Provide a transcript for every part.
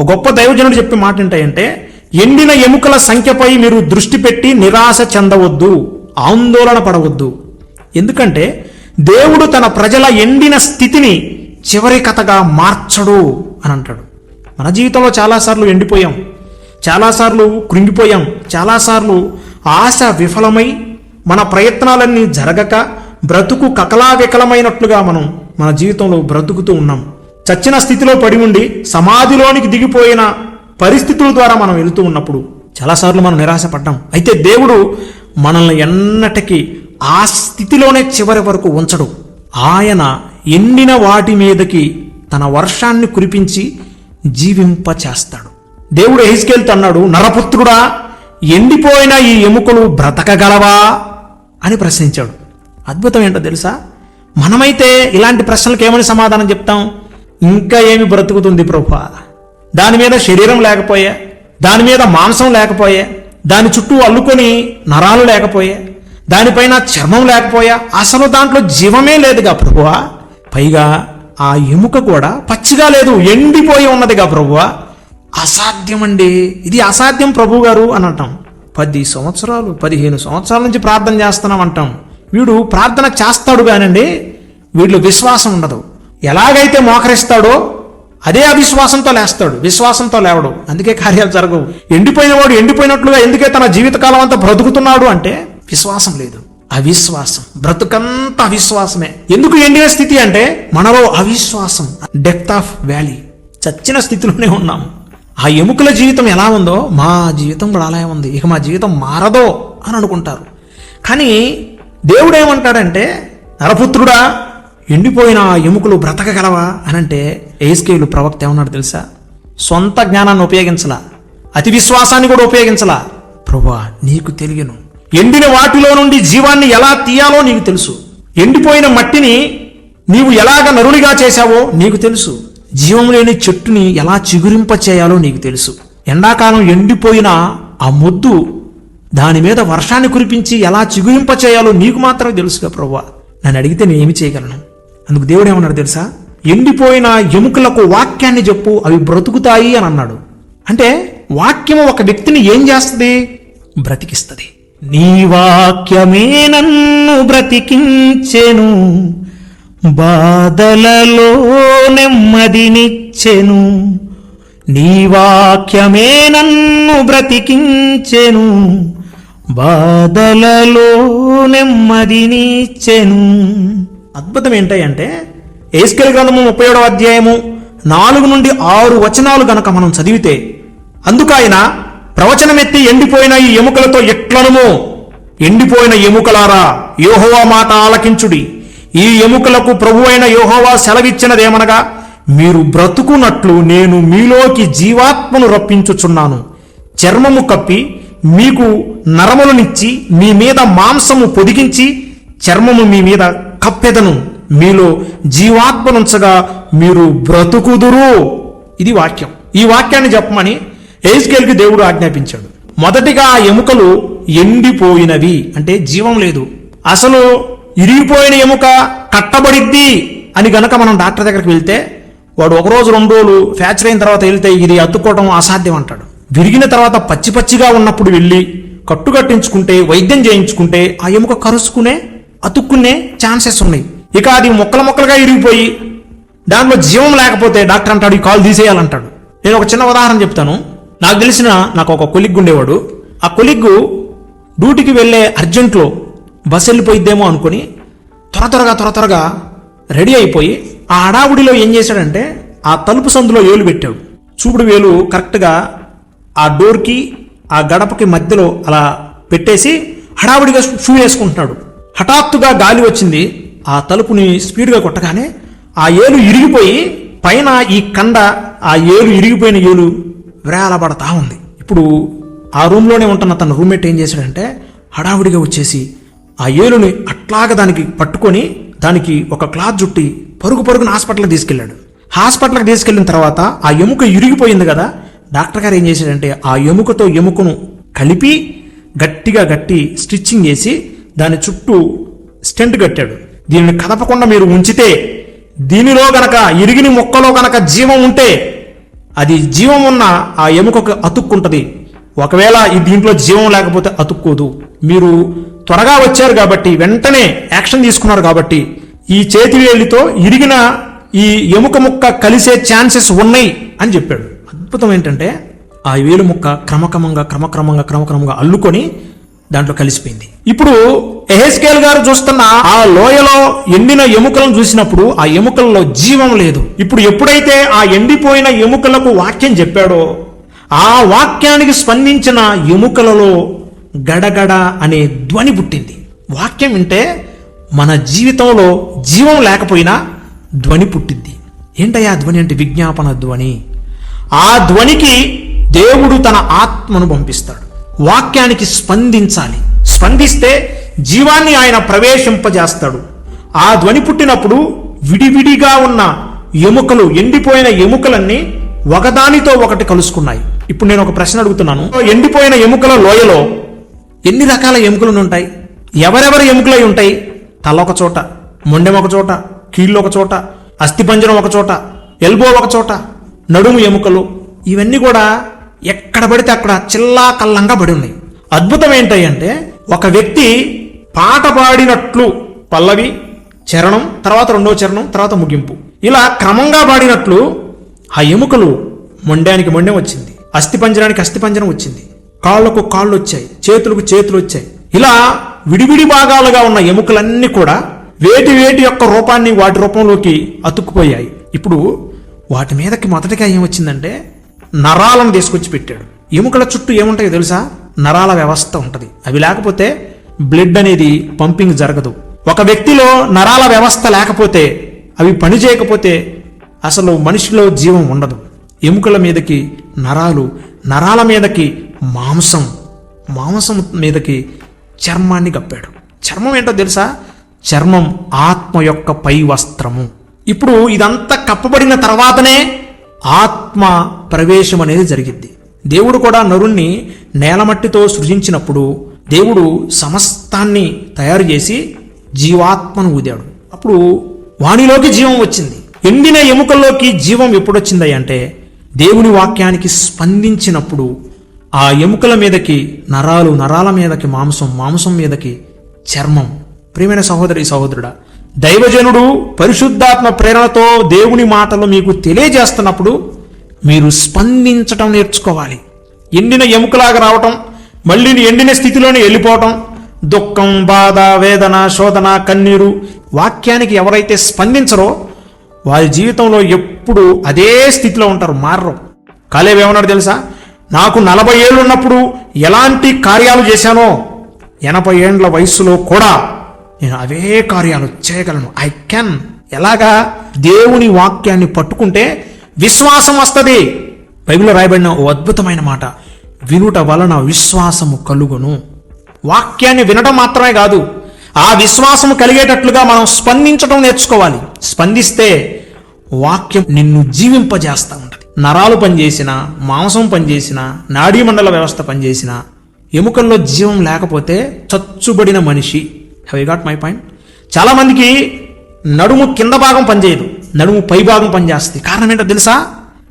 ఒక గొప్ప దైవజనుడు చెప్పే మాట ఏంటంటే ఎండిన ఎముకల సంఖ్యపై మీరు దృష్టి పెట్టి నిరాశ చెందవద్దు ఆందోళన పడవద్దు. ఎందుకంటే దేవుడు తన ప్రజల ఎండిన స్థితిని చివరి కథగా మార్చడు అని అంటాడు. మన జీవితంలో చాలాసార్లు ఎండిపోయాం చాలాసార్లు కృంగిపోయాం చాలాసార్లు ఆశ విఫలమై మన ప్రయత్నాలన్నీ జరగక బ్రతుకు కకలా వికలమైనట్లుగా మనం మన జీవితంలో బ్రతుకుతూ ఉన్నాం. చచ్చిన స్థితిలో పడి ఉండి సమాధిలోనికి దిగిపోయిన పరిస్థితుల ద్వారా మనం వెళుతూ ఉన్నప్పుడు చాలాసార్లు మనం నిరాశపడ్డాం. అయితే దేవుడు మనల్ని ఎన్నటికీ ఆ స్థితిలోనే చివరి వరకు ఉంచడు. ఆయన ఎండిన వాటి మీదకి తన వర్షాన్ని కురిపించి జీవింపచేస్తాడు. దేవుడు ఎహిస్కేల్తో అన్నాడు నరపుత్రుడా ఎండిపోయిన ఈ ఎముకలు బ్రతకగలవా? అని ప్రశ్నించాడు. అద్భుతం ఏంటో తెలుసా? మనమైతే ఇలాంటి ప్రశ్నలకు ఏమని సమాధానం చెప్తాం? ఇంకా ఏమి బ్రతుకుతుంది ప్రభా? దాని మీద శరీరం లేకపోయా దాని మీద మాంసం లేకపోయా దాని చుట్టూ అల్లుకొని నరాలు లేకపోయా దానిపైన చర్మం లేకపోయా అసలు దాంట్లో జీవమే లేదుగా ప్రభువా? పైగా ఆ ఎముక కూడా పచ్చిగా లేదు ఎండిపోయి ఉన్నదిగా ప్రభువా? అసాధ్యమండి. ఇది అసాధ్యం ప్రభు గారు అని అంటాం. పది సంవత్సరాలు పదిహేను సంవత్సరాల నుంచి ప్రార్థన చేస్తున్నాం అంటాం. వీడు ప్రార్థన చేస్తాడు కానండి వీళ్ళు విశ్వాసం ఉండదు. ఎలాగైతే మోకరిస్తాడో అదే అవిశ్వాసంతో లేస్తాడు. విశ్వాసంతో లేవడు. అందుకే కార్యాలు జరగవు. ఎండిపోయినవాడు ఎండిపోయినట్లుగా ఎందుకే తన జీవితకాలం అంతా బ్రతుకుతున్నాడు అంటే విశ్వాసం లేదు. అవిశ్వాసం. బ్రతుకంతా అవిశ్వాసమే. ఎందుకు ఎండిన స్థితి అంటే మనలో అవిశ్వాసం. Depth of valley. చచ్చిన స్థితిలోనే ఉన్నాం. ఆ ఎముకల జీవితం ఎలా ఉందో మా జీవితం కూడా అలాగే ఉంది. ఇక మా జీవితం మారదో అని అనుకుంటారు. కానీ దేవుడు ఏమంటాడంటే నరపుత్రుడా ఎండిపోయిన ఎముకలు బ్రతకగలవా అని అంటే ఏస్కేలు ప్రవక్త ఏమన్నాడు తెలుసా? సొంత జ్ఞానాన్ని ఉపయోగించలా అతి విశ్వాసాన్ని కూడా ఉపయోగించలా. ప్రభా నీకు తెలియను. ఎండిన వాటిలో నుండి జీవాన్ని ఎలా తీయాలో నీకు తెలుసు. ఎండిపోయిన మట్టిని నీవు ఎలాగ నరునిగా చేశావో నీకు తెలుసు. జీవం లేని చెట్టుని ఎలా చిగురింప చేయాలో నీకు తెలుసు. ఎండాకాలం ఎండిపోయిన ఆ మొద్దు దాని మీద వర్షాన్ని కురిపించి ఎలా చిగురింప చేయాలో నీకు మాత్రమే తెలుసుగా ప్రభా నన్ను అడిగితే నేను ఏమి చేయగలను? అందుకు దేవుడు ఏమన్నాడు తెలుసా? ఎండిపోయిన ఎముకలకు వాక్యాన్ని చెప్పు అవి బ్రతుకుతాయి అని అన్నాడు. అంటే వాక్యము ఒక వ్యక్తిని ఏం చేస్తుంది? బ్రతికిస్తుంది. నీ వాక్యమే నన్ను బ్రతికించెను బాధలలో నెమ్మదినిచ్చెను. నీ వాక్యమే నన్ను బ్రతికించెను బాధలలో నెమ్మదినిచ్చెను. అద్భుతం ఏంటంటే ఏస్కెల్ గ్రంథము ముప్పై ఏడవ అధ్యాయము నాలుగు నుండి ఆరు వచనాలు గనక మనం చదివితే అందుకైన ప్రవచనమెత్తి ఎండిపోయిన ఈ ఎముకలతో ఎట్లనుము? ఎండిపోయిన ఎముకలారా యోహోవా మాట ఆలకించుడి. ఈ ఎముకలకు ప్రభు అయిన యోహోవా సెలవిచ్చినదేమనగా మీరు బ్రతుకున్నట్లు నేను మీలోకి జీవాత్మను రప్పించుచున్నాను. చర్మము కప్పి మీకు నరములనిచ్చి మీ మీద మాంసము పొదిగించి చర్మము మీ మీద కప్పెదను. మీలో జీవాత్మనుంచగా మీరు బ్రతుకుదురు. ఇది వాక్యం. ఈ వాక్యాన్ని చెప్పమని ఏజ్కేల్కి దేవుడు ఆజ్ఞాపించాడు. మొదటిగా ఆ ఎముకలు ఎండిపోయినవి. అంటే జీవం లేదు. అసలు ఇరిగిపోయిన ఎముక కట్టబడిద్ది అని గనక మనం డాక్టర్ దగ్గరికి వెళ్తే వాడు ఒక రోజు రెండు రోజులు ఫ్రాక్చర్ అయిన తర్వాత వెళ్తే ఇది అతుక్కోవడం అసాధ్యం అంటాడు. విరిగిన తర్వాత పచ్చి పచ్చిగా ఉన్నప్పుడు వెళ్ళి కట్టు కట్టించుకుంటే వైద్యం చేయించుకుంటే ఆ ఎముక కరుసుకునే అతుక్కునే ఛాన్సెస్ ఉన్నాయి. ఇక అది మొక్కల మొక్కలుగా ఇరిగిపోయి దాంట్లో జీవం లేకపోతే డాక్టర్ అంటాడు ఈ కాలు తీసేయాలంటాడు. నేను ఒక చిన్న ఉదాహరణ చెప్తాను. నాకు తెలిసిన నాకు ఒక కొలిగ్ ఉండేవాడు. ఆ కొలిగ్గు డ్యూటీకి వెళ్ళే అర్జెంట్లో బస్ వెళ్ళిపోయిద్దేమో అనుకుని త్వర త్వరగా త్వర త్వరగా రెడీ అయిపోయి ఆ అడావుడిలో ఏం చేశాడంటే ఆ తలుపు సందులో ఏలు పెట్టాడు. చూపుడు వేలు కరెక్ట్గా ఆ డోర్కి ఆ గడపకి మధ్యలో అలా పెట్టేసి హడావుడిగా షూ వేసుకుంటున్నాడు. హఠాత్తుగా గాలి వచ్చింది. ఆ తలుపుని స్పీడ్గా కొట్టగానే ఆ ఏలు ఇరిగిపోయి పైన ఈ కండ ఆ ఏలు ఇరిగిపోయిన ఏలు వేలాపడతా ఉంది. ఇప్పుడు ఆ రూమ్లోనే ఉంటున్న తన రూమ్మేట్ ఏం చేశాడంటే హడావుడిగా వచ్చేసి ఆ ఏలుని అట్లాగా దానికి పట్టుకొని దానికి ఒక క్లాత్ జుట్టి పరుగు పరుగున హాస్పిటల్కి తీసుకెళ్ళాడు. హాస్పిటల్కి తీసుకెళ్ళిన తర్వాత ఆ ఎముక ఇరిగిపోయింది కదా డాక్టర్ గారు ఏం చేశాడంటే ఆ ఎముకతో ఎముకను కలిపి గట్టిగా గట్టి స్టిచ్చింగ్ చేసి దాని చుట్టూ స్టెంట్ కట్టాడు. దీనిని కదపకుండా మీరు ఉంచితే దీనిలో గనక ఇరిగిని మొక్కలో గనక జీవం ఉంటే అది జీవం ఉన్న ఆ ఎముకకు అతుక్కుంటుంది. ఒకవేళ ఈ దీంట్లో జీవం లేకపోతే అతుక్కోదు. మీరు త్వరగా వచ్చారు కాబట్టి వెంటనే యాక్షన్ తీసుకున్నారు కాబట్టి ఈ చేతి వేలితో ఇరిగిన ఈ ఎముక ముక్క కలిసే ఛాన్సెస్ ఉన్నాయి అని చెప్పాడు. అద్భుతం ఏంటంటే ఆ వేలు ముక్క క్రమక్రమంగా క్రమక్రమంగా క్రమక్రమంగా అల్లుకొని దాంట్లో కలిసిపోయింది. ఇప్పుడు ఎహెస్కేల్ గారు చూస్తున్న ఆ లోయలో ఎండిన ఎముకలను చూసినప్పుడు ఆ ఎముకల్లో జీవం లేదు. ఇప్పుడు ఎప్పుడైతే ఆ ఎండిపోయిన ఎముకలకు వాక్యం చెప్పాడో ఆ వాక్యానికి స్పందించిన ఎముకలలో గడగడ అనే ధ్వని పుట్టింది. వాక్యం వింటే మన జీవితంలో జీవం లేకపోయినా ధ్వని పుట్టింది. ఏంటయ్యా ధ్వని అంటే విజ్ఞాపన ధ్వని? ఆ ధ్వనికి దేవుడు తన ఆత్మను పంపిస్తాడు. వాక్యానికి స్పందించాలి. స్పందిస్తే జీవాన్ని ఆయన ప్రవేశింపజేస్తాడు. ఆ ధ్వని పుట్టినప్పుడు విడివిడిగా ఉన్న ఎముకలు ఎండిపోయిన ఎముకలన్నీ ఒకదానితో ఒకటి కలుసుకున్నాయి. ఇప్పుడు నేను ఒక ప్రశ్న అడుగుతున్నాను. ఎండిపోయిన ఎముకల లోయలో ఎన్ని రకాల ఎముకలు ఉంటాయి? ఎవరెవరి ఎముకలై ఉంటాయి? తల ఒక చోట మొండెం ఒక చోట కీళ్ళు ఒక చోట అస్థిపంజరం ఒక చోట ఎల్బో ఒక చోట నడుము ఎముకలు ఇవన్నీ కూడా ఎక్కడ పడితే అక్కడ చిల్లా కల్లంగా పడి ఉన్నాయి అద్భుతం ఏంటంటే ఒక వ్యక్తి పాట పాడినట్లు పల్లవి చరణం తర్వాత రెండో చరణం తర్వాత ముగింపు. ఇలా క్రమంగా పాడినట్లు ఆ ఎముకలు మొండానికి మొండెం వచ్చింది. అస్థిపంజరానికి అస్థిపంజరం వచ్చింది. కాళ్ళకు కాళ్ళు వచ్చాయి చేతులకు చేతులు వచ్చాయి. ఇలా విడివిడి భాగాలుగా ఉన్న ఎముకలన్నీ కూడా వేటి వేటి యొక్క రూపాన్ని వాటి రూపంలోకి అతుక్కుపోయాయి. ఇప్పుడు వాటి మీదకి మొదటిగా ఏమొచ్చిందంటే నరాలను తీసుకొచ్చి పెట్టాడు. ఎముకల చుట్టూ ఏముంటాయో తెలుసా? నరాల వ్యవస్థ ఉంటుంది. అవి లేకపోతే బ్లడ్ అనేది పంపింగ్ జరగదు. ఒక వ్యక్తిలో నరాల వ్యవస్థ లేకపోతే అవి పని చేయకపోతే అసలు మనిషిలో జీవం ఉండదు. ఎముకల మీదకి నరాలు నరాల మీదకి మాంసం మాంసం మీదకి చర్మాన్ని కప్పాడు. చర్మం ఏంటో తెలుసా? చర్మం ఆత్మ యొక్క పై వస్త్రము. ఇప్పుడు ఇదంతా కప్పబడిన తర్వాతనే ఆత్మ ప్రవేశం అనేది జరిగింది దేవుడు కూడా నరుణ్ణి నేలమట్టితో సృజించినప్పుడు దేవుడు సమస్తాన్ని తయారు చేసి జీవాత్మను ఊదాడు. అప్పుడు వాణిలోకి జీవం వచ్చింది. ఎండిన ఎముకల్లోకి జీవం ఎప్పుడొచ్చిందయ్య అంటే దేవుని వాక్యానికి స్పందించినప్పుడు ఆ ఎముకల మీదకి నరాలు నరాల మీదకి మాంసం మాంసం మీదకి చర్మం. ప్రియమైన సహోదరి సహోదరుడా దైవజనుడు పరిశుద్ధాత్మ ప్రేరణతో దేవుని మాటలు మీకు తెలియజేస్తున్నప్పుడు మీరు స్పందించటం నేర్చుకోవాలి. ఎండిన ఎముకలాగా రావటం మళ్ళీ ఎండిన స్థితిలోనే వెళ్ళిపోవటం దుఃఖం బాధ వేదన శోధన కన్నీరు వాక్యానికి ఎవరైతే స్పందించరో వారి జీవితంలో ఎప్పుడు అదే స్థితిలో ఉంటారు మారరు. కాలేవి ఏమన్నాడు తెలుసా? నాకు నలభై ఏళ్ళు ఉన్నప్పుడు ఎలాంటి కార్యాలు చేశానో ఎనభై ఏండ్ల వయసులో కూడా నేను అవే కార్యాలు చేయగలను. ఐ కెన్ ఎలాగా? దేవుని వాక్యాన్ని పట్టుకుంటే విశ్వాసం వస్తుంది. బైబిల్లో రాయబడిన ఓ అద్భుతమైన మాట. వినుట వలన విశ్వాసము కలుగును. వాక్యాన్ని వినడం మాత్రమే కాదు ఆ విశ్వాసము కలిగేటట్లుగా మనం స్పందించడం నేర్చుకోవాలి. స్పందిస్తే వాక్యం నిన్ను జీవింపజేస్తా ఉంటుంది. నరాలు పనిచేసిన మాంసం పనిచేసిన నాడీమండల వ్యవస్థ పనిచేసిన ఎముకల్లో జీవం లేకపోతే చచ్చుబడిన మనిషి హ్యావ్ గాట్ మై పాయింట్ చాలామందికి నడుము కింద భాగం పనిచేయదు. నడుము పై భాగం పనిచేస్తుంది. కారణం ఏంటో తెలుసా?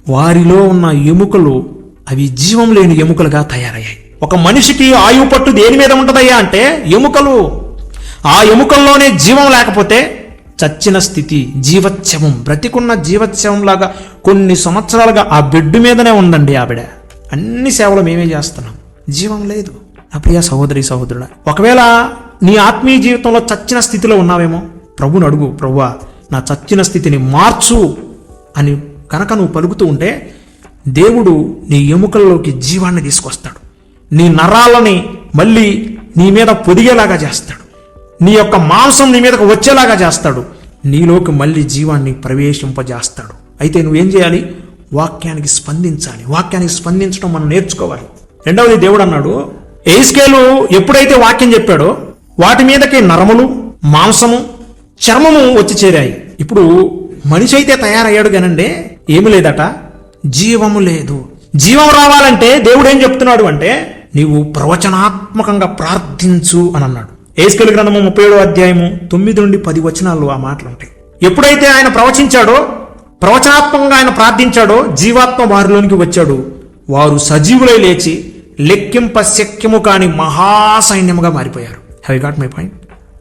వారిలో ఉన్న ఎముకలు అవి జీవం లేని ఎముకలుగా తయారయ్యాయి. ఒక మనిషికి ఆయువు పట్టు దేని మీద ఉంటుందయ్యా అంటే ఎముకలు. ఆ ఎముకల్లోనే జీవం లేకపోతే చచ్చిన స్థితి జీవత్యవం బ్రతికున్న జీవత్యవం లాగా కొన్ని సంవత్సరాలుగా ఆ బెడ్ మీదనే ఉందండి ఆవిడ. అన్ని సేవలు మేమే చేస్తున్నాం. జీవం లేదు. అప్రియ సహోదరి సహోదరుడు ఒకవేళ నీ ఆత్మీయ జీవితంలో చచ్చిన స్థితిలో ఉన్నావేమో? ప్రభుని అడుగు ప్రభువా నా చచ్చిన స్థితిని మార్చు అని కనుక నువ్వు పలుకుతూ ఉంటే దేవుడు నీ ఎముకల్లోకి జీవాన్ని తీసుకొస్తాడు. నీ నరాలని మళ్ళీ నీ మీద పొదిగేలాగా చేస్తాడు. నీ యొక్క మాంసం నీ మీదకు వచ్చేలాగా చేస్తాడు. నీలోకి మళ్ళీ జీవాన్ని ప్రవేశింపజేస్తాడు. అయితే నువ్వేం చేయాలి? వాక్యానికి స్పందించాలి. వాక్యానికి స్పందించడం మనం నేర్చుకోవాలి. రెండవది దేవుడు అన్నాడు ఏస్కేలు ఎప్పుడైతే వాక్యం చెప్పాడో వాటి మీదకి నరములు మాంసము చర్మము వచ్చి చేరాయి. ఇప్పుడు మనిషి అయితే తయారయ్యాడు కానండి ఏమి లేదట? జీవము లేదు. జీవం రావాలంటే దేవుడు ఏం చెప్తున్నాడు అంటే నీవు ప్రవచనాత్మకంగా ప్రార్థించు అని అన్నాడు. ఏసుకలి గ్రంథము ముప్పై ఏడో అధ్యాయము తొమ్మిది నుండి పది వచనాలు ఆ మాటలు ఉంటాయి ఎప్పుడైతే ఆయన ప్రవచించాడో ప్రవచనాత్మకంగా ఆయన ప్రార్థించాడో జీవాత్మ వారిలోనికి వచ్చాడు. వారు సజీవులై లేచి లెక్కింప శక్యము కాని మహాసైన్యముగా మారిపోయారు. హ్యావ్ గాట్ మై పాయింట్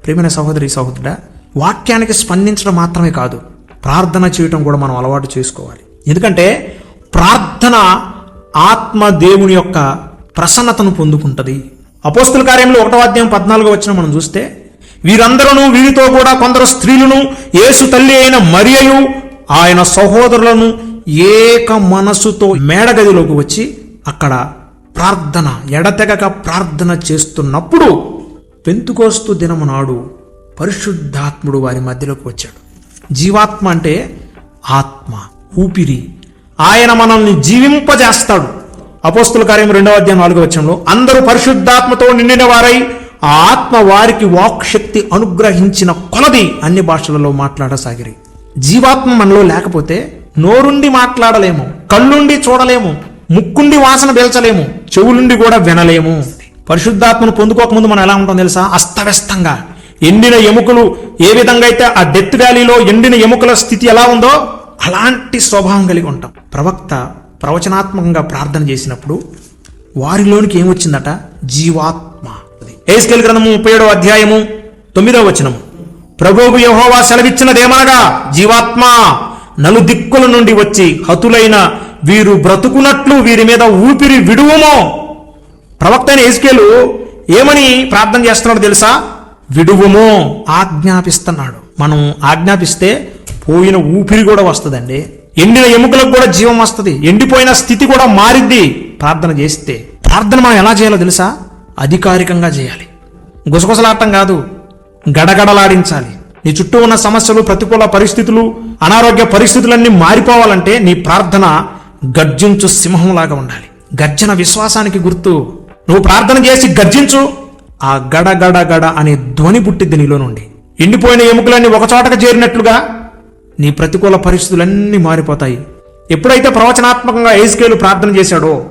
ప్రేమైన సహోదరి సహోదరుడా వాక్యానికి స్పందించడం మాత్రమే కాదు ప్రార్థన చేయటం కూడా మనం అలవాటు చేసుకోవాలి. ఎందుకంటే ప్రార్థన ఆత్మ దేవుని యొక్క ప్రసన్నతను పొందుకుంటది. అపోస్తుల కార్యంలో ఒకటో అధ్యాయం పద్నాలుగో వచ్చిన మనం చూస్తే వీరందరూ వీరితో కూడా కొందరు స్త్రీలను యేసు తల్లి అయిన మరియయు ఆయన సహోదరులను ఏక మనసుతో మేడగదిలోకి వచ్చి అక్కడ ప్రార్థన ఎడతెగక ప్రార్థన చేస్తున్నప్పుడు పెంతుకోస్తు దినము నాడు పరిశుద్ధాత్ముడు వారి మధ్యలోకి వచ్చాడు. జీవాత్మ అంటే ఆత్మ ఊపిరి. ఆయన మనల్ని జీవింపజేస్తాడు. అపోస్తుల కార్యం రెండవ అధ్యాయం నాలుగో వచ్చంలో అందరూ పరిశుద్ధాత్మతో నిండిన వారై ఆ ఆత్మ వారికి వాక్శక్తి అనుగ్రహించిన కొలది అన్ని భాషలలో మాట్లాడసాగిరి. జీవాత్మ మనలో లేకపోతే నోరుండి మాట్లాడలేము కళ్ళుండి చూడలేము ముక్కుండి వాసన పీల్చలేము చెవులుండి కూడా వినలేము. పరిశుద్ధాత్మను పొందుకోకముందు మనం ఎలా ఉంటాం తెలుసా? అస్తవ్యస్తంగా. ఎండిన ఎముకలు ఏ విధంగా అయితే ఆ డెత్ వ్యాలీలో ఎండిన ఎముకల స్థితి ఎలా ఉందో అలాంటి స్వభావం కలిగి ఉంటాం. ప్రవక్త ప్రవచనాత్మకంగా ప్రార్థన చేసినప్పుడు వారిలోనికి ఏమొచ్చిందట? జీవాత్మ. ఏస్కెల్ గ్రంథము ముప్పై ఏడో అధ్యాయము తొమ్మిదవ వచనము. ప్రభువు యహోవా సెలవిచ్చినదేమనగా జీవాత్మ. నలుదిక్కుల నుండి వచ్చి హతులైన వీరు బ్రతుకున్నట్లు వీరి మీద ఊపిరి విడువుమో ప్రవక్త అయిన ఎజ్కేలు ఏమని ప్రార్థన చేస్తున్నాడు తెలుసా? విడువుమో. ఆజ్ఞాపిస్తున్నాడు. మనం ఆజ్ఞాపిస్తే పోయిన ఊపిరి కూడా వస్తుందండి. ఎండిన ఎముకలకు కూడా జీవం వస్తుంది. ఎండిపోయిన స్థితి కూడా మారిద్ది. ప్రార్థన చేస్తే. ప్రార్థన మనం ఎలా చేయాలో తెలుసా? అధికారికంగా చేయాలి. గుసగుసలాటం కాదు. గడగడలాడించాలి. నీ చుట్టూ ఉన్న సమస్యలు ప్రతికూల పరిస్థితులు అనారోగ్య పరిస్థితులన్నీ మారిపోవాలంటే నీ ప్రార్థన గర్జించు సింహంలాగా ఉండాలి. గర్జన విశ్వాసానికి గుర్తు. నువ్వు ప్రార్థన చేసి గర్జించు. ఆ గడ గడ గడ అనే ధ్వని పుట్టిద్ది నీలో నుండి. ఎండిపోయిన ఎముకలన్నీ ఒకచోటకు చేరినట్లుగా నీ ప్రతికూల పరిస్థితులన్నీ మారిపోతాయి. ఎప్పుడైతే ప్రవచనాత్మకంగా ఐస్కేలు ప్రార్థన చేశాడో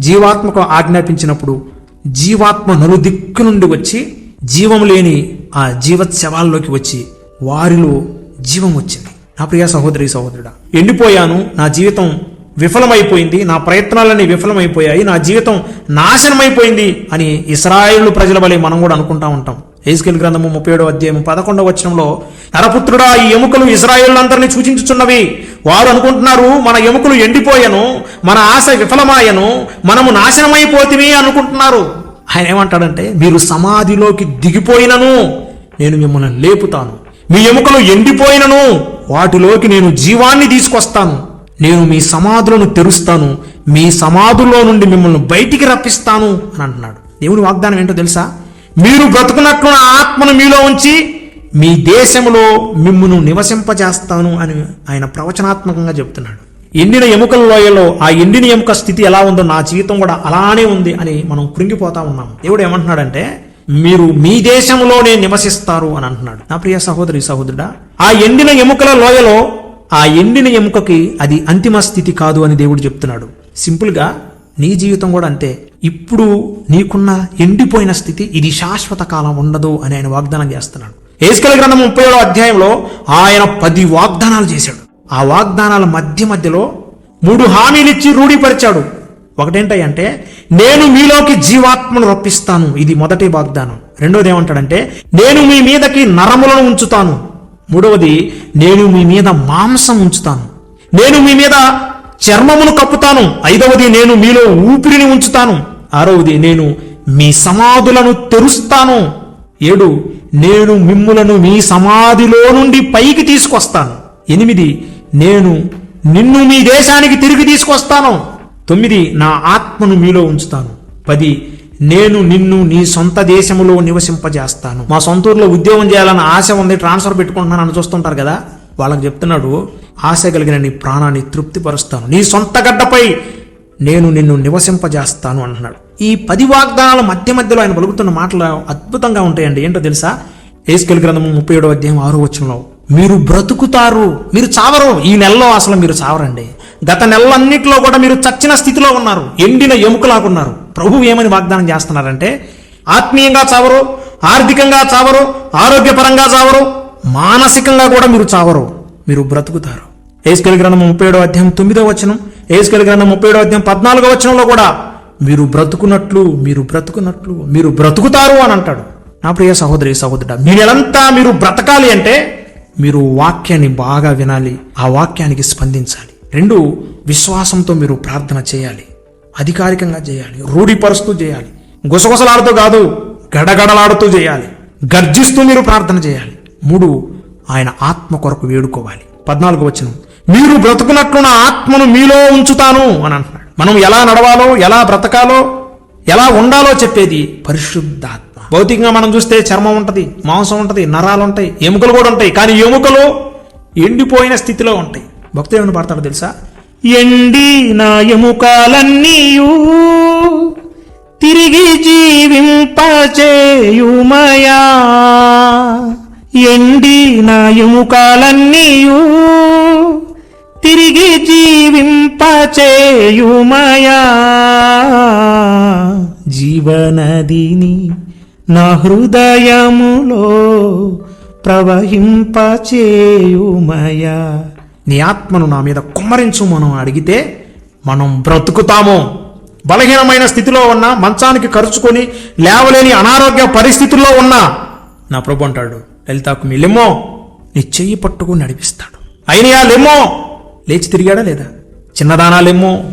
జీవాత్మకు ఆజ్ఞాపించినప్పుడు జీవాత్మ నలుదిక్కు నుండి వచ్చి జీవం లేని ఆ జీవత్సవాల్లోకి వచ్చి వారిలో జీవం వచ్చింది. నా ప్రియ సహోదరి సహోదరుడా ఎండిపోయాను నా జీవితం విఫలమైపోయింది నా ప్రయత్నాలన్నీ విఫలమైపోయాయి నా జీవితం నాశనమైపోయింది అని ఇస్రాయిల్ ప్రజల వలె మనం కూడా అనుకుంటా ఉంటాం. ఏజ్కెల్ గ్రంథము ముప్పై ఏడో అధ్యాయం పదకొండవ వచనంలో నరపుత్రుడా ఈ ఎముకలు ఇజ్రాయేళ్ళందరినీ సూచించుచున్నవి. వారు అనుకుంటున్నారు మన ఎముకలు ఎండిపోయాను మన ఆశ విఫలమాయను మనము నాశనమైపోతివి అనుకుంటున్నారు. ఆయన ఏమంటాడంటే మీరు సమాధిలోకి దిగిపోయినను నేను మిమ్మల్ని లేపుతాను. మీ ఎముకలు ఎండిపోయినను వాటిలోకి నేను జీవాన్ని తీసుకొస్తాను. నేను మీ సమాధులను తెరుస్తాను మీ సమాధుల్లో నుండి మిమ్మల్ని బయటికి రప్పిస్తాను అని అంటున్నాడు. దేవుని వాగ్దానం ఏంటో తెలుసా? మీరు బ్రతుకున్నట్లు నా ఆత్మను మీలో ఉంచి మీ దేశంలో మిమ్మను నివసింపజేస్తాను అని ఆయన ప్రవచనాత్మకంగా చెబుతున్నాడు ఎండిన ఎముకల లోయలో ఆ ఎండిన ఎముక స్థితి ఎలా ఉందో నా జీవితం కూడా అలానే ఉంది అని మనం కృంగిపోతా ఉన్నాం దేవుడు ఏమంటున్నాడంటే మీరు మీ దేశంలోనే నివసిస్తారు అని అంటున్నాడు. నా ప్రియ సహోదరి సహోదరుడా ఆ ఎండిన ఎముకల లోయలో ఆ ఎండిన ఎముకకి అది అంతిమ స్థితి కాదు అని దేవుడు చెప్తున్నాడు. సింపుల్గా నీ జీవితం కూడా అంతే. ఇప్పుడు నీకున్న ఎండిపోయిన స్థితి ఇది శాశ్వత కాలం ఉండదు అని ఆయన వాగ్దానం చేస్తున్నాడు. ఏసుకల గ్రంథం ముప్పై ఏడో అధ్యాయంలో ఆయన పది వాగ్దానాలు చేశాడు. ఆ వాగ్దానాల మధ్య మధ్యలో మూడు హామీలు ఇచ్చి రూఢీపరిచాడు ఒకటేంటంటే నేను మీలోకి జీవాత్మను రప్పిస్తాను. ఇది మొదటి వాగ్దానం. రెండోది ఏమంటాడంటే నేను మీ మీదకి నరములను ఉంచుతాను. మూడవది నేను మీ మీద మాంసం ఉంచుతాను. నేను మీ మీద చర్మమును కప్పుతాను. ఐదవది నేను మీలో ఊపిరిని ఉంచుతాను. ఆరవది నేను మీ సమాధులను తెరుస్తాను. ఏడు నేను మిమ్ములను మీ సమాధిలో నుండి పైకి తీసుకొస్తాను. ఎనిమిది నేను నిన్ను మీ దేశానికి తిరిగి తీసుకొస్తాను. తొమ్మిది నా ఆత్మను మీలో ఉంచుతాను. పది నేను నిన్ను నీ సొంత దేశంలో నివసింపజేస్తాను. మా సొంత ఊర్లో ఉద్యోగం చేయాలని ఆశ ఉంది ట్రాన్స్ఫర్ పెట్టుకుంటున్నాను అని చూస్తుంటారు కదా? వాళ్ళకి చెప్తున్నాడు ఆశ కలిగిన నీ ప్రాణాన్ని తృప్తిపరుస్తాను. నీ సొంత గడ్డపై నేను నిన్ను నివసింపజేస్తాను అంటున్నాడు. ఈ పది వాగ్దానాల మధ్య మధ్యలో ఆయన పలుకుతున్న మాటలు అద్భుతంగా ఉంటాయండి. ఏంటో తెలుసా? ఏస్కెల్ గ్రంథము ముప్పై ఏడో అధ్యాయం ఆరో వచ్చంలో మీరు బ్రతుకుతారు మీరు చావరు. ఈ నెలలో అసలు మీరు చావరండి. గత నెలలన్నింటిలో కూడా మీరు చచ్చిన స్థితిలో ఉన్నారు. ఎండిన ఎముకలాగున్నారు ప్రభు ఏమని వాగ్దానం చేస్తున్నారంటే ఆత్మీయంగా చావరు ఆర్థికంగా చావరు ఆరోగ్యపరంగా చావరు మానసికంగా కూడా మీరు చావరు మీరు బ్రతుకుతారు. ఏసుకెల్ గ్రంథం ముప్పై ఏడో అధ్యాయం తొమ్మిదో వచనం ఏసుకెల్ గ్రంథం ముప్పై ఏడో అధ్యాయం పద్నాలుగో వచనంలో కూడా మీరు బ్రతుకున్నట్లు మీరు బ్రతుకున్నట్లు మీరు బ్రతుకుతారు అని అంటాడు. నా ప్రియ సహోదరి సహోదరుడ మీ మీరు బ్రతకాలి అంటే మీరు వాక్యాన్ని బాగా వినాలి ఆ వాక్యానికి స్పందించాలి. రెండు విశ్వాసంతో మీరు ప్రార్థన చేయాలి. అధికారికంగా చేయాలి రూఢిపరుస్తూ చేయాలి. గుసగుసలాడుతూ కాదు గడగడలాడుతూ చేయాలి. గర్జిస్తూ మీరు ప్రార్థన చేయాలి. మూడు ఆయన ఆత్మ కొరకు వేడుకోవాలి. పద్నాలుగు వచ్చిన మీరు బ్రతుకున్నట్లు నా ఆత్మను మీలో ఉంచుతాను అని అంటున్నాడు. మనం ఎలా నడవాలో ఎలా బ్రతకాలో ఎలా ఉండాలో చెప్పేది పరిశుద్ధాత్మ. భౌతికంగా మనం చూస్తే చర్మం ఉంటుంది మాంసం ఉంటుంది నరాలు ఉంటాయి ఎముకలు కూడా ఉంటాయి కానీ ఎముకలు ఎండిపోయిన స్థితిలో ఉంటాయి. భక్తులు ఏమని పడతాడో తెలుసా? ఎండి నా ఎముకలన్నీయు తిరిగి జీవింపచేయుమయా. ఎండి నా ఎముకలన్నీయు తిరిగి జీవింపచేయుమయా. జీవనదిని నా హృదయములో ప్రవహింపచేయుమయా. నీ ఆత్మను నా మీద కుమ్మరించు మనం అడిగితే మనం బ్రతుకుతాము. బలహీనమైన స్థితిలో ఉన్న మంచానికి ఖర్చుకొని లేవలేని అనారోగ్య పరిస్థితుల్లో ఉన్నా నా ప్రభు అంటాడు లలితాకు మీ లెమ్మో నీ చెయ్యి పట్టుకుని నడిపిస్తాడు. అయినయా లెమ్మో లేచి తిరిగాడా లేదా? చిన్నదానా లెమ్మో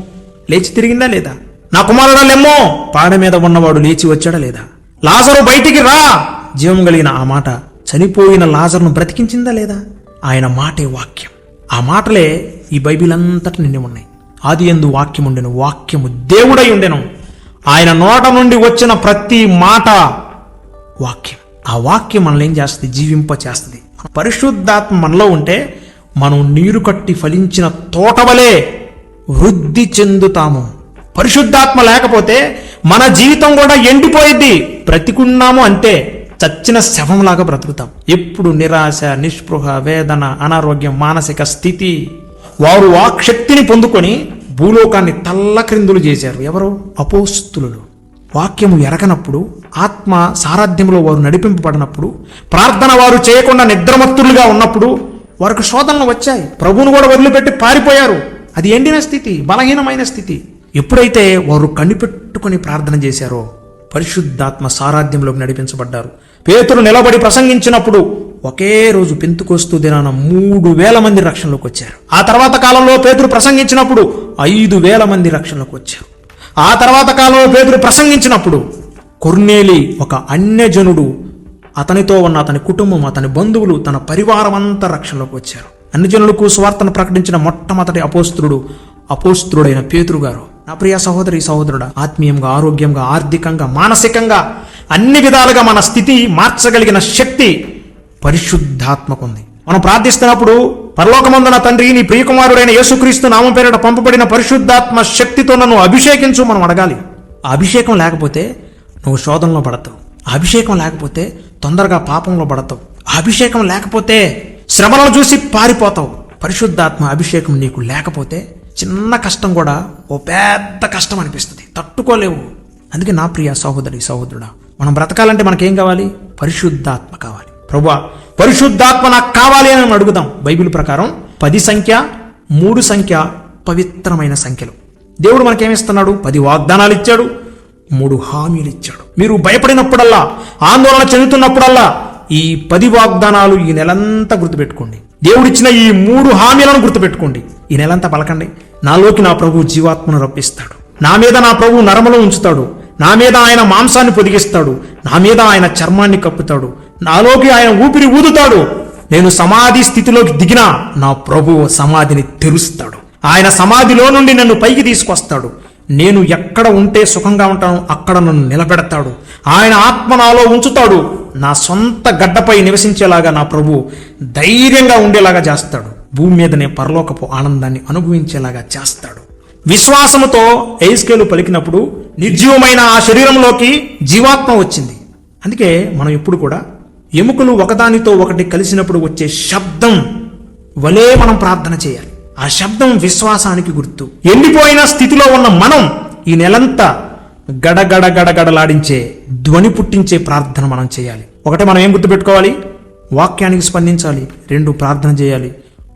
లేచి తిరిగిందా లేదా? నా కుమారుడా లెమ్మో పాడ మీద ఉన్నవాడు లేచి వచ్చాడా లేదా? లాజరు బయటికి రా. జీవం కలిగిన ఆ మాట చనిపోయిన లాజర్ను బ్రతికించిందా లేదా? ఆయన మాటే వాక్యం. ఆ మాటలే ఈ బైబిల్ అంతటా నిండి ఉన్నాయి. ఆది ఎందు వాక్యం ఉండెను వాక్యము దేవుడై ఉండెను. ఆయన నోట నుండి వచ్చిన ప్రతి మాట వాక్యం. ఆ వాక్యం మనల్ని ఏం చేస్తుంది? జీవింప చేస్తుంది. పరిశుద్ధాత్మ మనలో ఉంటే మనం నీరు కట్టి ఫలించిన తోటవలే వృద్ధి చెందుతాము. పరిశుద్ధాత్మ లేకపోతే మన జీవితం కూడా ఎండిపోయిద్ది. బ్రతికున్నాము అంతే చచ్చిన శవంలాగా బ్రతుకుతాం. ఎప్పుడు నిరాశ నిస్పృహ వేదన అనారోగ్యం మానసిక స్థితి వారు వాక్శక్తిని పొందుకొని భూలోకాన్ని తల్లక్రిందులు చేశారు. ఎవరు? అపోస్తులు. వాక్యము ఎరగనప్పుడు ఆత్మ సారథ్యంలో వారు నడిపింపబడినప్పుడు ప్రార్థన వారు చేయకుండా నిద్రమత్తులుగా ఉన్నప్పుడు వారికి శోధనలు వచ్చాయి. ప్రభువును కూడా వదిలిపెట్టి పారిపోయారు. అది ఎండిన స్థితి బలహీనమైన స్థితి. ఎప్పుడైతే వారు కనిపెట్టుకుని ప్రార్థన చేశారో పరిశుద్ధాత్మ సారాధ్యంలోకి నడిపించబడ్డారు. పేతులు నిలబడి ప్రసంగించినప్పుడు ఒకే రోజు పెంతుకొస్తూ దినాన మూడు వేల మంది రక్షణలోకి వచ్చారు. ఆ తర్వాత కాలంలో పేతురు ప్రసంగించినప్పుడు ఐదు వేల మంది రక్షణలోకి వచ్చారు. ఆ తర్వాత కాలంలో పేతురు ప్రసంగించినప్పుడు కొర్నేలి ఒక అన్యజనుడు అతనితో ఉన్న అతని కుటుంబం అతని బంధువులు తన పరివారం అంతా రక్షణలోకి వచ్చారు. అన్యజనులకు స్వార్థను ప్రకటించిన మొట్టమొదటి అపోస్తుడు అపోస్తుడైన పేతురు గారు నా ప్రియ సహోదరి సహోదరుడు ఆత్మీయంగా ఆరోగ్యంగా ఆర్థికంగా మానసికంగా అన్ని విధాలుగా మన స్థితి మార్చగలిగిన శక్తి పరిశుద్ధాత్మకుంది. మనం ప్రార్థిస్తున్నప్పుడు పరలోకమందున తండ్రి నీ ప్రియకుమారుడైన యేసుక్రీస్తు నామం పేరిట పంపబడిన పరిశుద్ధాత్మ శక్తితో నన్ను అభిషేకించు మనం అడగాలి. ఆ అభిషేకం లేకపోతే నువ్వు శోధనలో పడతావు. ఆ అభిషేకం లేకపోతే తొందరగా పాపంలో పడతావు. ఆ అభిషేకం లేకపోతే శ్రమలను చూసి పారిపోతావు. పరిశుద్ధాత్మ అభిషేకం నీకు లేకపోతే చిన్న కష్టం కూడా ఓ పెద్ద కష్టం అనిపిస్తుంది. తట్టుకోలేవు. అందుకే నా ప్రియ సహోదరి సహోదరుడా మనం బ్రతకాలంటే మనకేం కావాలి? పరిశుద్ధాత్మ కావాలి. ప్రభువా పరిశుద్ధాత్మ నాకు కావాలి అని అడుగుదాం. బైబిల్ ప్రకారం పది సంఖ్య మూడు సంఖ్య పవిత్రమైన సంఖ్యలు. దేవుడు మనకేమిస్తున్నాడు? పది వాగ్దానాలు ఇచ్చాడు మూడు హామీలు ఇచ్చాడు మీరు భయపడినప్పుడల్లా ఆందోళన చెందుతున్నప్పుడల్లా ఈ పది వాగ్దానాలు ఈ నెలంతా గుర్తుపెట్టుకోండి. దేవుడిచ్చిన ఈ మూడు హామీలను గుర్తుపెట్టుకోండి. ఈ నెలంతా పలకండి. నాలోకి నా ప్రభు జీవాత్మను రప్పిస్తాడు. నా మీద నా ప్రభు నరమలో ఉంచుతాడు. నా మీద ఆయన మాంసాన్ని పొదిగిస్తాడు. నా మీద ఆయన చర్మాన్ని కప్పుతాడు. నాలోకి ఆయన ఊపిరి ఊదుతాడు. నేను సమాధి స్థితిలోకి దిగినా నా ప్రభువు సమాధిని తెరుస్తాడు. ఆయన సమాధిలో నుండి నన్ను పైకి తీసుకొస్తాడు. నేను ఎక్కడ ఉంటే సుఖంగా ఉంటాను అక్కడ నన్ను నిలబెడతాడు. ఆయన ఆత్మ నాలో ఉంచుతాడు. నా సొంత గడ్డపై నివసించేలాగా నా ప్రభు ధైర్యంగా ఉండేలాగా చేస్తాడు. భూమి మీదనే పరలోకపు ఆనందాన్ని అనుభవించేలాగా చేస్తాడు. విశ్వాసముతో ఐస్కేలు పలికినప్పుడు నిర్జీవమైన ఆ శరీరంలోకి జీవాత్మ వచ్చింది. అందుకే మనం ఎప్పుడు కూడా ఎముకలు ఒకదానితో ఒకటి కలిసినప్పుడు వచ్చే శబ్దం వలే మనం ప్రార్థన చేయాలి. ఆ శబ్దం విశ్వాసానికి గుర్తు. ఎండిపోయిన స్థితిలో ఉన్న మనం ఈ నెలంతా గడగడ గడగడలాడించే ధ్వని పుట్టించే ప్రార్థన మనం చేయాలి. ఒకటి మనం ఏం గుర్తుపెట్టుకోవాలి? వాక్యానికి స్పందించాలి. రెండు ప్రార్థన చేయాలి.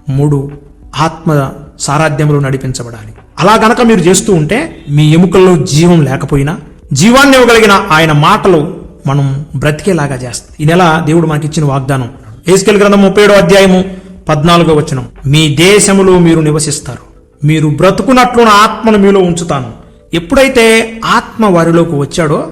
మూడు ఆత్మ సారాధ్యంలో నడిపించబడాలి. అలా గనక మీరు చేస్తూ ఉంటే మీ ఎముకల్లో జీవం లేకపోయినా జీవాన్ని ఇవ్వగలిగిన ఆయన మాటలు మనం బ్రతికేలాగా చేస్తుంది. ఈ నెల దేవుడు మనకి ఇచ్చిన వాగ్దానం. ఏసుకెల్ గ్రంథం ముప్పై ఏడో అధ్యాయము పద్నాలుగో వచనం. మీ దేశములో మీరు నివసిస్తారు. మీరు బ్రతుకున్నట్లు నా ఆత్మను మీలో ఉంచుతాను. ఎప్పుడైతే ఆత్మ వారిలోకి వచ్చాడో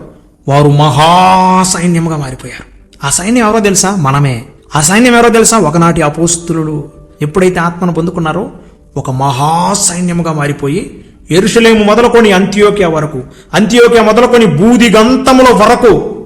వారు మహాసైన్యముగా మారిపోయారు. ఆ సైన్యం ఎవరో తెలుసా? మనమే. ఆ సైన్యం ఎవరో తెలుసా? ఒకనాటి అపోస్తులు. ఎప్పుడైతే ఆత్మను పొందుకున్నారో ఒక మహాసైన్యముగా మారిపోయి ఎరుషలేము మొదలుకొని అంత్యోకియా వరకు అంత్యోకియా మొదలుకొని బూదిగంతముల వరకు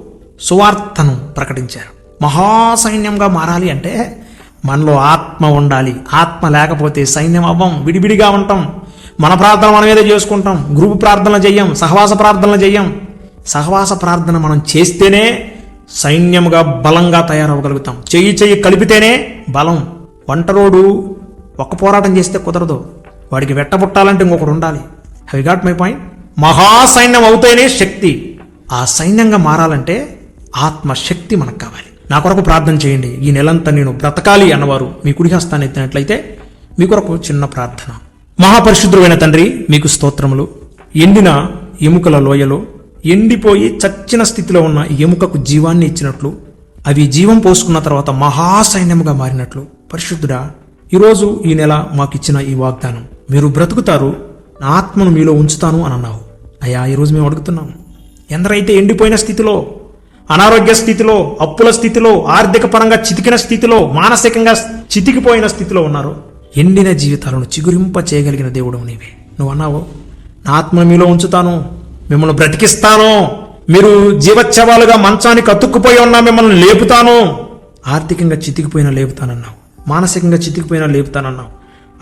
సువార్తను ప్రకటించారు. మహాసైన్యంగా మారాలి అంటే మనలో ఆత్మ ఉండాలి. ఆత్మ లేకపోతే సైన్యం అవ్వం విడివిడిగా ఉంటాం. మన ప్రార్థన మనం ఏదో చేసుకుంటాం. గ్రూప్ ప్రార్థన చెయ్యం సహవాస ప్రార్థన చెయ్యం. సహవాస ప్రార్థన మనం చేస్తేనే సైన్యముగా బలంగా తయారవ్వగలుగుతాం. చెయ్యి చెయ్యి కలిపితేనే బలం. ఒంటరోడు ఒక్క పోరాటం చేస్తే కుదరదు. వాడికి వెట్టబుట్టాలంటే ఇంకొకడు ఉండాలి. హై గాట్ మై పాయింట్ మహాసైన్యం అవుతేనే శక్తి. ఆ సైన్యంగా మారాలంటే ఆత్మ శక్తి మనకు కావాలి. నా కొరకు ప్రార్థన చేయండి. ఈ నెలంతా నేను బ్రతకాలి అన్నవారు మీ కుడిహస్తాన్ని ఎత్తినట్లయితే మీ కొరకు చిన్న ప్రార్థన. మహాపరిశుద్ధుడైన తండ్రి మీకు స్తోత్రములు. ఎండిన ఎముకల లోయలో ఎండిపోయి చచ్చిన స్థితిలో ఉన్న ఎముకకు జీవాన్ని ఇచ్చినట్లు అవి జీవం పోసుకున్న తర్వాత మహాసైన్యముగా మారినట్లు పరిశుద్ధుడా ఈరోజు ఈ నెల మాకిచ్చిన ఈ వాగ్దానం. మీరు బ్రతుకుతారు నా ఆత్మను మీలో ఉంచుతాను అని అన్నావు. అయ్యా ఈరోజు మేము అడుగుతున్నాం. ఎందరైతే ఎండిపోయిన స్థితిలో అనారోగ్య స్థితిలో అప్పుల స్థితిలో ఆర్థిక పరంగా చితికిన స్థితిలో మానసికంగా చితికిపోయిన స్థితిలో ఉన్నారు. ఎండిన జీవితాలను చిగురింప చేయగలిగిన దేవుడు నీవే. నువ్వు అన్నావు నా ఆత్మ మీలో ఉంచుతాను మిమ్మల్ని బ్రతికిస్తాను. మీరు జీవోత్సవాలుగా మంచానికి అతుక్కుపోయి ఉన్నా మిమ్మల్ని లేపుతాను. ఆర్థికంగా చితికిపోయినా లేపుతానన్నావు మానసికంగా చితికిపోయినా లేపుతానన్నావు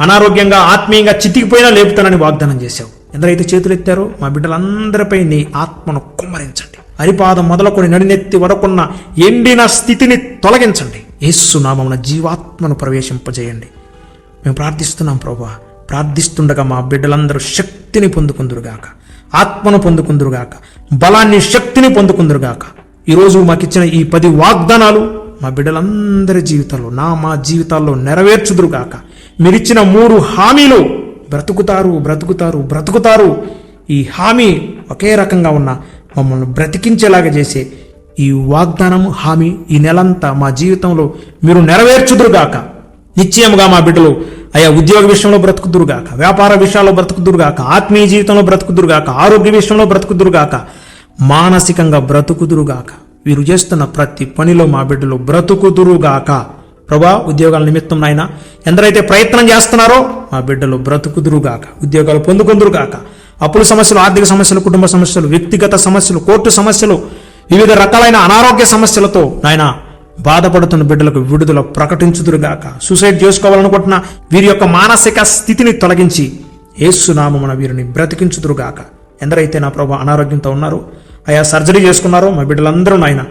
అనారోగ్యంగా ఆత్మీయంగా చితికిపోయినా లేపుతానని వాగ్దానం చేశావు. ఎందరైతే చేతులు ఎత్తారో మా బిడ్డలందరిపై నీ ఆత్మను కుమ్మరించండి. అరిపాదం మొదలుకొని నడినెత్తి వరకున్న ఎండిన స్థితిని తొలగించండి. ఏసునామమున జీవాత్మను ప్రవేశింపజేయండి. మేము ప్రార్థిస్తున్నాం ప్రభా. ప్రార్థిస్తుండగా మా బిడ్డలందరూ శక్తిని పొందుకుందురుగాక. ఆత్మను పొందుకుందురుగాక. బలాన్ని శక్తిని పొందుకుందురుగాక. ఈరోజు మాకిచ్చిన ఈ పది వాగ్దానాలు మా బిడ్డలందరి జీవితాల్లో నా మా జీవితాల్లో నెరవేర్చుదురుగాక. మీరిచ్చిన మూడు హామీలు బ్రతుకుతారు బ్రతుకుతారు బ్రతుకుతారు. ఈ హామీ ఒకే రకంగా ఉన్న మమ్మల్ని బ్రతికించేలాగా చేసే ఈ వాగ్దానము హామీ ఈ నెలంతా మా జీవితంలో మీరు నెరవేర్చుదురుగాక. నిశ్చయముగా మా బిడ్డలు అయా ఉద్యోగ విషయంలో బ్రతుకుదురుగాక వ్యాపార విషయాల్లో బ్రతుకుదురుగాక ఆత్మీయ జీవితంలో బ్రతుకుదురుగాక ఆరోగ్య విషయంలో బ్రతుకుదురుగాక మానసికంగా బ్రతుకుదురుగాక. వీరు చేస్తున్న ప్రతి పనిలో మా బిడ్డలు బ్రతుకుదురుగాక. ప్రభా ఉద్యోగాల నిమిత్తం నాయన ఎందరైతే ప్రయత్నం చేస్తున్నారో మా బిడ్డలు బ్రతుకుదురుగాక ఉద్యోగాలు పొందుకుందురుగాక. అప్పుల సమస్యలు ఆర్థిక సమస్యలు కుటుంబ సమస్యలు వ్యక్తిగత సమస్యలు కోర్టు సమస్యలు వివిధ రకాలైన అనారోగ్య సమస్యలతో నాయన బాధపడుతున్న బిడ్డలకు విడుదల ప్రకటించుదురుగాక. సూసైడ్ చేసుకోవాలనుకుంటున్న వీరి యొక్క మానసిక స్థితిని తొలగించి ఏసునామమున వీరిని బ్రతికించుదురుగాక. ఎందరైతే నా ప్రభు అనారోగ్యంతో ఉన్నారో ఆయా సర్జరీ చేసుకున్నారో మా బిడ్డలందరూ నాయన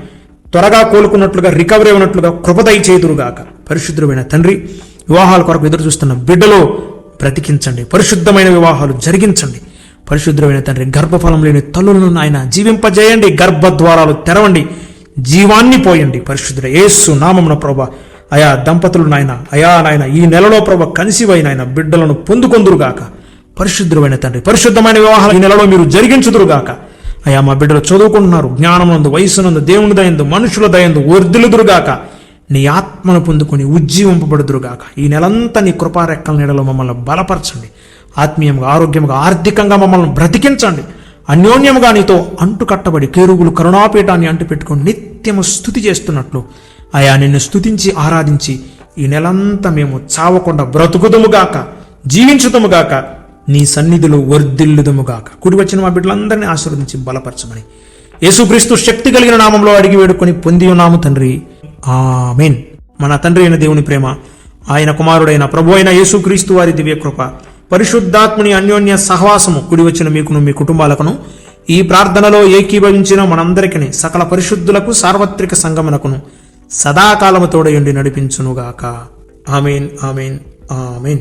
త్వరగా కోలుకున్నట్లుగా రికవరీ అయినట్లుగా కృపదయ చేదురుగాక పరిశుద్ధమైన తండ్రి వివాహాల కొరకు ఎదురు చూస్తున్న బిడ్డలో బ్రతికించండి. పరిశుద్ధమైన వివాహాలు జరిగించండి. పరిశుద్ధమైన తండ్రి గర్భఫలం లేని తల్లులను ఆయన జీవింపజేయండి గర్భద్వారాలు తెరవండి జీవాన్ని పోయండి. పరిశుద్ధుడ ఏసు నామమున ప్రభ అయా దంపతులు నాయన అయా నాయన ఈ నెలలో ప్రభ కనిసివైన ఆయన బిడ్డలను పొందుకొందురుగాక. పరిశుద్ధమైన తండ్రి పరిశుద్ధమైన వివాహాలు ఈ నెలలో మీరు జరిగించుదురుగాక. అయా మా బిడ్డలు చదువుకుంటున్నారు జ్ఞానమునందు వయసునందు దేవుని దయందు మనుషుల దయందు వర్ధిల్లుదురుగాక నీ ఆత్మను పొందుకొని ఉజ్జీవింపబడుదురుగాక. ఈ నెలంతా నీ కృపారెక్కల నీడలో మమ్మల్ని బలపరచండి. ఆత్మీయంగా ఆరోగ్యంగా ఆర్థికంగా మమ్మల్ని బ్రతికించండి. అన్యోన్యముగా నీతో అంటుకట్టబడి కేరుగులు కరుణాపీఠాన్ని అంటుపెట్టుకుని నిత్యము స్థుతి చేస్తున్నట్లు అయా నిన్ను స్థుతించి ఆరాధించి ఈ నెలంతా మేము చావకుండా బ్రతుకుదుముగాక జీవించుదుముగాక నీ సన్నిధిలో వర్ధిల్లుదుముగాక కుడి వచ్చిన మా బిడ్డలందరినీ ఆశీర్వదించి బలపరచమని. యేసుక్రీస్తు శక్తి కలిగిన నామంలో అడిగి వేడుకొని పొంది ఉన్నాము తండ్రి. ఆమెన్. మన తండ్రి అయిన దేవుని ప్రేమ ఆయన కుమారుడైన ప్రభు అయిన యేసుక్రీస్తు వారి దివ్య కృప పరిశుద్ధాత్ముని అన్యోన్య సహవాసము కుడి వచ్చిన మీకును మీ కుటుంబాలకును ఈ ప్రార్థనలో ఏకీభవించిన మనందరికీ సకల పరిశుద్ధులకు సార్వత్రిక సంగమనకును సదాకాలము తోడయుండి నడిపించునుగాక. Amen amen amen.